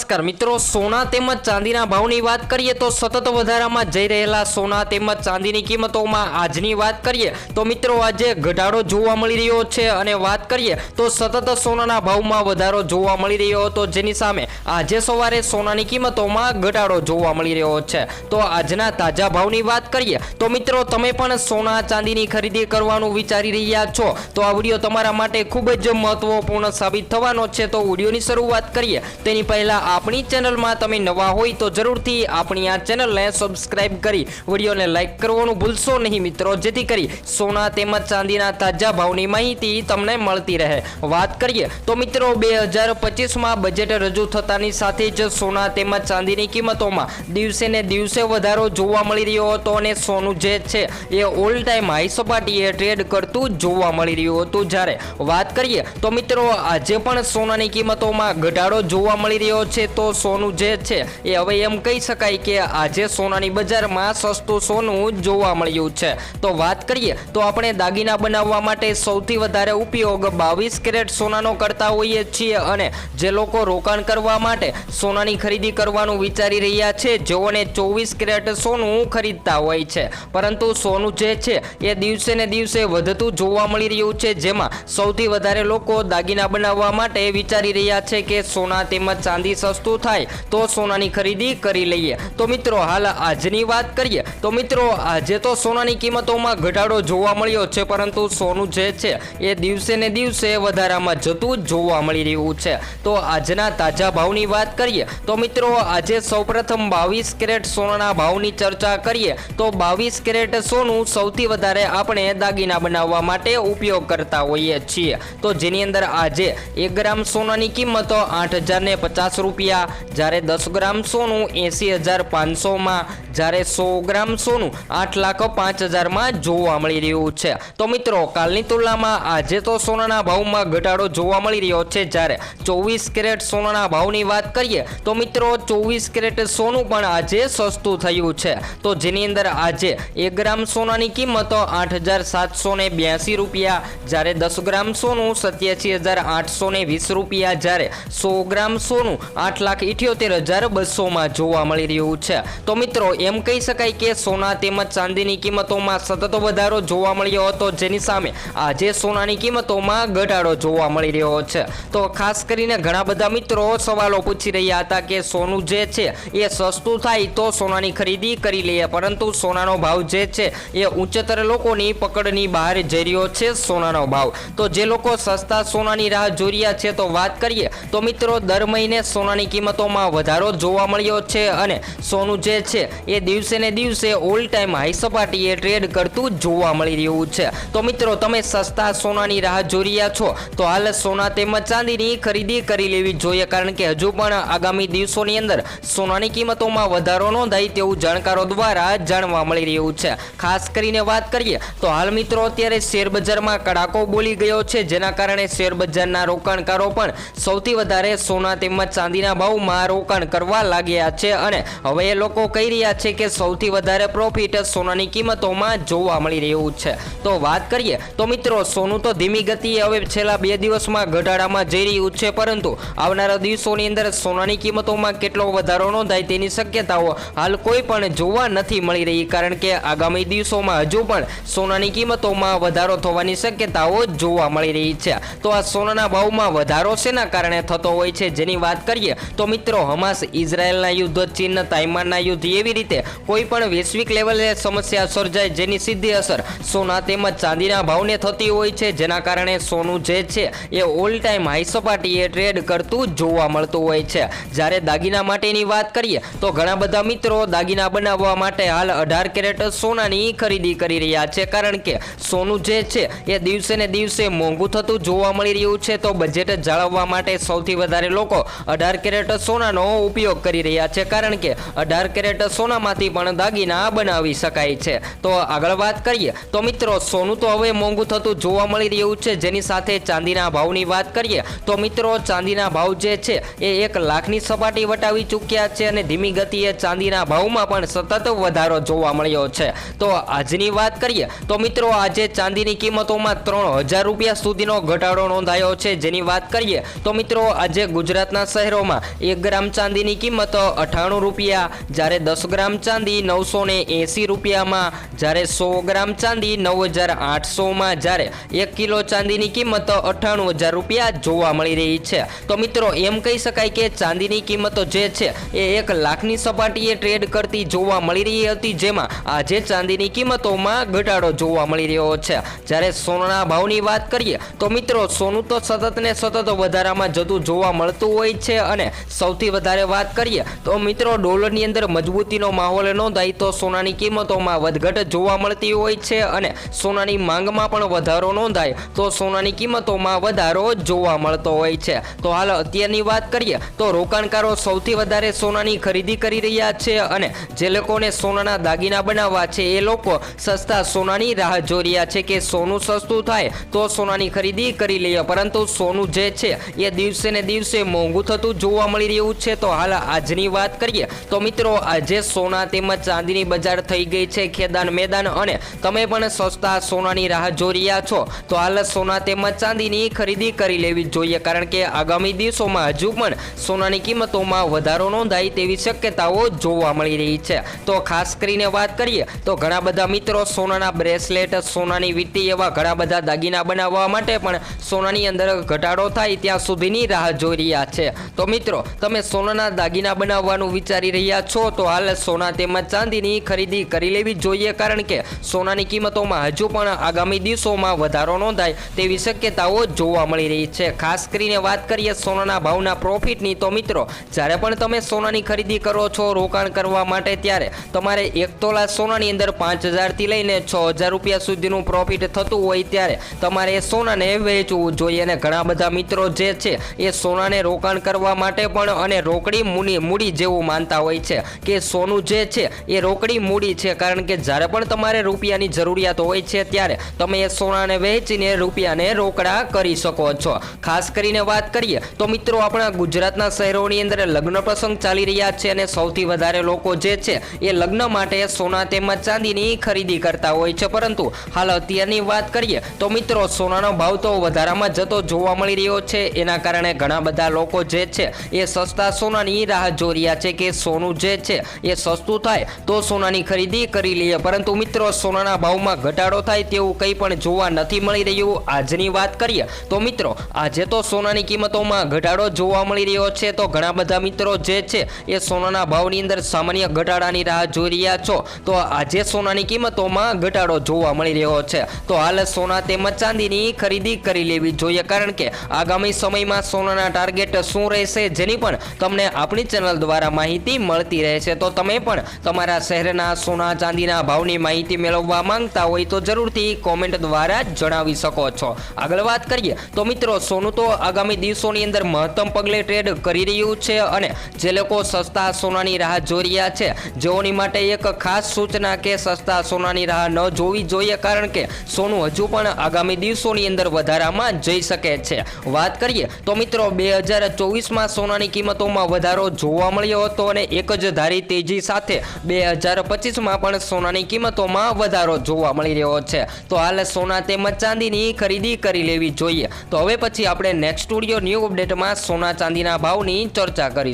નમસ્કાર. મિત્રો, સોના તેમજ ચાંદીના ભાવની વાત કરીએ તો સતત વધારામાં જઈ રહેલા સોના તેમજ ચાંદીની કિંમતોમાં આજની વાત કરીએ તો મિત્રો, આજે ઘટાડો જોવા મળી રહ્યો છે અને વાત કરીએ તો સતત સોનાના ભાવમાં વધારો જોવા મળી રહ્યો હતો. જેની સામે આજે સવારે સોનાની કિંમતોમાં ઘટાડો જોવા મળી રહ્યો છે. તો આજના તાજા ભાવની વાત કરીએ તો મિત્રો, તમે પણ સોના, ચાંદીની ખરીદી કરવાનું વિચારી રહ્યા છો. તો આ વીડિયો તમારા માટે ખૂબ જ મહત્વપૂર્ણ સાબિત થવાનો છે. તો વિડીયોની શરૂઆત કરીએ. તેની પહેલા આપણી ચેનલમાં તમે નવા હોય તો જરૂરથી આપણી આ ચેનલને સબસ્ક્રાઇબ કરી, વિડીયોને લાઇક કરવાનું ભૂલશો નહીં મિત્રો. જેથી કરી સોના તેમજ ચાંદીના તાજા ભાવની માહિતી તમને મળતી રહે. વાત કરીએ તો મિત્રો, બે હજાર પચીસમાં બજેટ રજૂ થતાની સાથે જ સોના તેમજ ચાંદીની કિંમતોમાં દિવસે ને દિવસે વધારો જોવા મળી રહ્યો હતો અને સોનું જે છે એ ઓલ ટાઈમ હાઈ સપાટીએ ટ્રેડ કરતું જોવા મળી રહ્યું હતું. જ્યારે વાત કરીએ તો મિત્રો, આજે પણ સોનાની કિંમતોમાં ઘટાડો જોવા મળી રહ્યો છે તો સોનું જે છે એ હવે એમ કહી શકાય કે આજે સોનાની બજારમાં સસ્તું સોનું જોવા મળ્યું છે. તો વાત કરીએ તો આપણે દાગીના બનાવવા માટે સૌથી વધારે ઉપયોગ બાવીસ કેરેટ સોનાનો કરતા હોઈએ છીએ અને જે લોકો રોકાણ કરવા માટે સોનાની ખરીદી કરવાનું વિચારી રહ્યા છે જેઓને ચોવીસ કેરેટ સોનું ખરીદતા હોય છે. પરંતુ સોનું જે છે એ દિવસે ને દિવસે વધતું જોવા મળી રહ્યું છે જેમાં સૌથી વધારે લોકો દાગીના બનાવવા માટે વિચારી રહ્યા છે કે સોના તેમજ ચાંદી સસ્તું થાય તો સોનાની ખરીદી કરી લઈએ. તો મિત્રો, હાલ આજની વાત કરીએ. તો મિત્રો, આજે તો સોનાની કિંમતોમાં ઘટાડો જોવા મળ્યો છે, પરંતુ સોનું જે છે, એ દિવસે ને દિવસે વધારામાં જતું જોવા મળી રહ્યું છે. તો આજના તાજા ભાવની વાત કરીએ. તો મિત્રો, આજે સૌપ્રથમ બાવીસ કેરેટ સોનાના ભાવની ચર્ચા કરીએ. તો બાવીસ કેરેટ સોનું સૌથી વધારે આપણે દાગીના બનાવવા માટે ઉપયોગ કરતા હોઈએ છીએ. તો જેની અંદર આજે એક ગ્રામ સોનાની કિંમત આઠ હજાર ને પચાસ રૂપિયા જ્યારે દસ ગ્રામ સોનું એંસી હજાર પાંચસોમાં, જ્યારે સો ગ્રામ સોનું આઠ લાખ પાંચ હજારમાં જોવા મળી રહ્યું છે. તો મિત્રો, કાલની તુલનામાં આજે તો સોનાના ભાવમાં ઘટાડો જોવા મળી રહ્યો છે. જ્યારે ચોવીસ કેરેટ સોનાના ભાવની વાત કરીએ, તો મિત્રો, ચોવીસ કેરેટ સોનું પણ આજે સસ્તું થયું છે. તો જેની અંદર આજે એક ગ્રામ સોનાની કિંમત આઠ હજાર સાતસો ને બ્યાસી રૂપિયા, જ્યારે દસ ગ્રામ સોનું સત્યાસી હજાર આઠસો ને વીસ રૂપિયા, જ્યારે સો ગ્રામ સોનું આઠ લાખ ઇઠ્યોતેર હજાર બસોમાં જોવા મળી રહ્યું છે. તો મિત્રો, એમ કહી શકાય કે સોના તેમજ ચાંદીની કિંમતોમાં સતત વધારો જોવા મળ્યો હતો, જેની સામે આજે સોનાની કિંમતોમાં ઘટાડો જોવા મળી રહ્યો છે. તો ખાસ કરીને ઘણા બધા મિત્રો સવાલો પૂછી રહ્યા હતા કે સોનું જે છે એ સસ્તું થાય તો સોનાની ખરીદી કરી લઈએ, પરંતુ સોનાનો ભાવ જે છે એ ઉચ્ચતર લોકોની પકડની બહાર જઈ રહ્યો છે સોનાનો ભાવ. તો જે લોકો સસ્તા સોનાની રાહ જોઈ રહ્યા છે, તો વાત કરીએ. તો મિત્રો, દર મહિને સોનાની કિંમતોમાં વધારો જોવા મળ્યો છે અને સોનું જે છે એ દિવસે ને દિવસે ઓલ ટાઈમ હાઈ સપાટીએ ટ્રેડ કરતું જોવા મળી રહ્યું છે. તો મિત્રો, તમે સસ્તા સોનાની રાહ જોઈ રહ્યા છો, તો હાલ સોના તેમજ ચાંદીની ખરીદી કરી લેવી જોઈએ, કારણ કે હજુ પણ આગામી દિવસોની અંદર સોનાની કિંમતોમાં વધારો નોંધાય તેવું જાણકારો દ્વારા જાણવા મળી રહ્યું છે. ખાસ કરીને વાત કરીએ, તો હાલ મિત્રો, અત્યારે શેરબજારમાં કડાકો બોલી ગયો છે, જેના કારણે શેરબજારના રોકાણકારો પણ સૌથી વધારે સોના તેમજ ચાંદીના ભાવમાં રોકાણ કરવા લાગ્યા છે અને હવે એ લોકો કહી રહ્યા છે કે સૌથી વધારે પ્રોફિટ સોનાની કિંમતોમાં જોવા મળી રહ્યું છે. તો વાત કરીએ, તો મિત્રો સોનું તો ધીમી ગતિએ હવે છેલ્લા બે દિવસમાં ઘટાડામાં જઈ રહ્યું છે, પરંતુ આવનારા દિવસોની અંદર સોનાની કિંમતોમાં કેટલો વધારો નોંધાય તેની શક્યતાઓ હાલ કોઈ પણ જોવા નથી મળી રહી, કારણ કે આગામી દિવસોમાં હજુ પણ સોનાની કિંમતોમાં વધારો થવાની શક્યતાઓ જોવા મળી રહી છે. તો આ સોનાના ભાવમાં વધારો શેના કારણે થતો હોય છે, જેની વાત કરીએ તો મિત્રો, હમાસ ઇઝરાયલના યુદ્ધ, ચીન તાઇમાનના યુદ્ધ એવી રીતે કોઈ પણ વૈશ્વિક લેવલે સમસ્યા સર્જાય જેની સીધી અસર સોના તેમજ ચાંદીના ભાવને થતી હોય છે. જેના કારણે સોનું જે છે એ ઓલ ટાઈમ હાઈ સપાટીએ ટ્રેડ કરતું જોવા મળતું હોય છે. જ્યારે દાગીના માટેની વાત કરીએ, તો ઘણા બધા મિત્રો દાગીના બનાવવા માટે હાલ અઢાર કેરેટ સોનાની ખરીદી કરી રહ્યા છે. કારણ કે સોનું જે છે એ દિવસે ને દિવસે મોંઘું થતું જોવા મળી રહ્યું છે. તો બજેટ જાળવવા માટે સૌથી વધારે લોકો અઢાર કેરેટ સોનાનો ઉપયોગ કરી રહ્યા છે કારણ કે અઢાર કેરેટ સોનામાંથી પણ દાગીના બનાવી શકાય છે. તો આગળ વાત કરીએ, તો મિત્રો સોનું તો હવે મોંઘું થતું જોવા મળી રહ્યું છે. જેની સાથે ચાંદીના ભાવની વાત કરીએ, તો મિત્રો ચાંદીના ભાવ જે છે એ એક લાખની સપાટી વટાવી ચૂક્યા છે અને ધીમી ગતિએ ચાંદીના ભાવમાં પણ સતત વધારો જોવા મળ્યો છે. તો આજની વાત કરીએ, તો મિત્રો આજે ચાંદીની કિંમતોમાં ત્રણ હજાર રૂપિયા સુધીનો ઘટાડો નોંધાયો છે. જેની વાત કરીએ, તો મિત્રો આજે ગુજરાતના શહેરો વિડીયોમાં એક ગ્રામ ચાંદીની કિંમત અઠ્ઠાણું રૂપિયા. જ્યારે દસ ગ્રામ ચાંદી નવસો ને એંસી રૂપિયામાં. જ્યારે સો ગ્રામ ચાંદી નવ હજાર આઠસોમાં. જ્યારે એક કિલો ચાંદીની કિંમત અઠ્ઠાણું હજાર રૂપિયા જોવા મળી રહી છે. તો મિત્રો, એમ કહી શકાય કે ચાંદીની કિંમતો જે છે, એ એક લાખની સપાટીએ ટ્રેડ કરતી જોવા મળી રહી હતી, જેમાં આજે ચાંદીની કિંમતોમાં ઘટાડો જોવા મળી રહ્યો છે. જ્યારે સોનાના ભાવની વાત કરીએ, તો મિત્રો, સોનું તો સતત ને સતત વધારામાં જતું જોવા મળતું હોય છે અને સૌથી વધારે વાત કરીએ તો મિત્રો ડોલરની અંદર મજબૂતીનો માહોલ નોંધાય તો સોનાની કિંમતોમાં વધઘટ જોવા મળતી હોય છે અને સોનાની માંગમાં પણ વધારો નોંધાય તો સોનાની કિંમતોમાં વધારો જોવા મળતો હોય છે. તો હાલ અત્યારની વાત કરીએ તો રોકાણકારો સૌથી વધારે સોનાની ખરીદી કરી રહ્યા છે અને જે લોકોને સોનાના દાગીના બનાવવા છે એ લોકો સસ્તા સોનાની રાહ જોઈ રહ્યા છે કે સોનું સસ્તું થાય તો સોનાની ખરીદી કરી લઈએ. પરંતુ સોનું જે છે એ દિવસે ને દિવસે મોંઘું થતું જોવા મળી રહ્યું છે. તો હાલ આજની વાત કરીએ. તો મિત્રો, આજે સોના તેમજ ચાંદીની બજાર થઈ ગઈ છે ખેદાન મેદાન અને તમે પણ સસ્તા સોનાની રાહ જોઈ રહ્યા છો. તો હાલ સોના તેમજ ચાંદીની ખરીદી કરી લેવી જોઈએ. કારણ કે આગામી દિવસોમાં હજુ પણ સોનાની કિંમતોમાં વધારો નોંધાય તેવી શક્યતાઓ જોવા મળી રહી છે. તો ખાસ કરીને વાત કરીએ, તો ઘણા બધા મિત્રો સોનાના બ્રેસલેટ, સોનાની વીંટી એવા ઘણા બધા દાગીના બનાવવા માટે પણ સોનાની અંદર ઘટાડો થાય ત્યાં સુધીની રાહ જોઈ રહ્યા છે. તો મિત્રો, તમે સોનાના દાગીના બનાવવાનું વિચારી રહ્યા છો, તો હાલ સોના તેમજ ચાંદીની ખરીદી કરી લેવી જોઈએ, કારણ કે સોનાની કિંમતોમાં હજુ પણ આગામી દિવસોમાં વધારો નોંધાય તેવી શક્યતાઓ જોવા મળી રહી છે. ખાસ કરીને વાત કરીએ સોનાના ભાવના પ્રોફિટની તો મિત્રો, જ્યારે પણ તમે સોનાની ખરીદી કરો છો, રોકાણ કરવા માટે ત્યારે તમારે એક તોલા સોનાની અંદર પાંચ હજારથી લઈને છ હજાર રૂપિયા સુધીનું પ્રોફિટ થતું હોય ત્યારે તમારે એ સોનાને વેચવું જોઈએ. અને ઘણા બધા મિત્રો જે છે, એ સોનાને રોકાણ કરવા માટે પણ અને રોકડી મૂડી મૂડી જેવું માનતા હોય છે કે સોનું જે છે એ રોકડી મૂડી છે. કારણ કે જ્યારે પણ તમારે રૂપિયાની જરૂરિયાત હોય છે ત્યારે તમે એ સોનાને વહેંચીને રૂપિયાને રોકડા કરી શકો છો. ખાસ કરીને વાત કરીએ તો મિત્રો આપણા ગુજરાતના શહેરોની અંદર લગ્ન પ્રસંગ ચાલી રહ્યા છે અને સૌથી વધારે લોકો જે છે એ લગ્ન માટે સોના તેમજ ચાંદીની ખરીદી કરતા હોય છે. પરંતુ હાલ અત્યારની વાત કરીએ તો મિત્રો સોનાનો ભાવ તો વધારામાં જતો જોવા મળી રહ્યો છે. એના કારણે ઘણા બધા લોકો જે છે એ સસ્તા સોનાની રાહ જોઈ રહ્યા છે કે સોનું જે છે એ સસ્તું થાય તો સોનાની ખરીદી કરી લઈએ. પરંતુ મિત્રો, સોનાના ભાવમાં ઘટાડો થાય તેવું કંઈ પણ જોવા નથી મળી રહ્યું. આજની વાત કરીએ તો મિત્રો, આજે તો સોનાની કિંમતોમાં ઘટાડો જોવા મળી રહ્યો છે. તો ઘણા બધા મિત્રો જે છે એ સોનાના ભાવની અંદર સામાન્ય ઘટાડાની રાહ જોઈ રહ્યા છો. તો આજે સોનાની કિંમતોમાં ઘટાડો જોવા મળી રહ્યો છે. તો હાલ સોના તેમજ ચાંદીની ખરીદી કરી લેવી જોઈએ. કારણ કે આગામી સમયમાં સોનાના ટાર્ગેટ શું રહેશે? જેની પણ તમને આપણી ચેનલ દ્વારા માહિતી મળતી રહેશે તો તમે પણ તમારા શહેરના સોના ચાંદીના ભાવની માહિતી મેળવવા માંગતા હોય તો જરૂરથી કોમેન્ટ દ્વારા જણાવી શકો છો. આગળ વાત કરીએ, તો મિત્રો, સોનું તો આગામી દિવસોની અંદર મહત્તમ પગલે ટ્રેડ કરી રહ્યું છે અને જે લોકો સસ્તા સોનાની રાહ જોઈ રહ્યા છે, જેઓની માટે એક ખાસ સૂચના કે સસ્તા સોનાની રાહ ન જોવી જોઈએ, કારણ કે સોનું હજુ પણ આગામી દિવસોની અંદર વધારામાં જઈ શકે છે. વાત કરીએ, તો મિત્રો, બે હજાર ચોવીસમાં સોનાની કિંમતોમાં વધારો જોવા મળ્યો હતો અને એક જ ધારી તેજી સાથે બે હજાર પચીસમાં પણ સોનાની કિંમતોમાં વધારો જોવા મળી રહ્યો છે. તો હાલ સોના તેમજ ચાંદીની ખરીદી કરી લેવી જોઈએ. તો હવે પછી આપણે નેક્સ્ટ સ્ટુડિયો ન્યૂ અપડેટમાં સોના ચાંદીના ભાવની ચર્ચા કરીશું.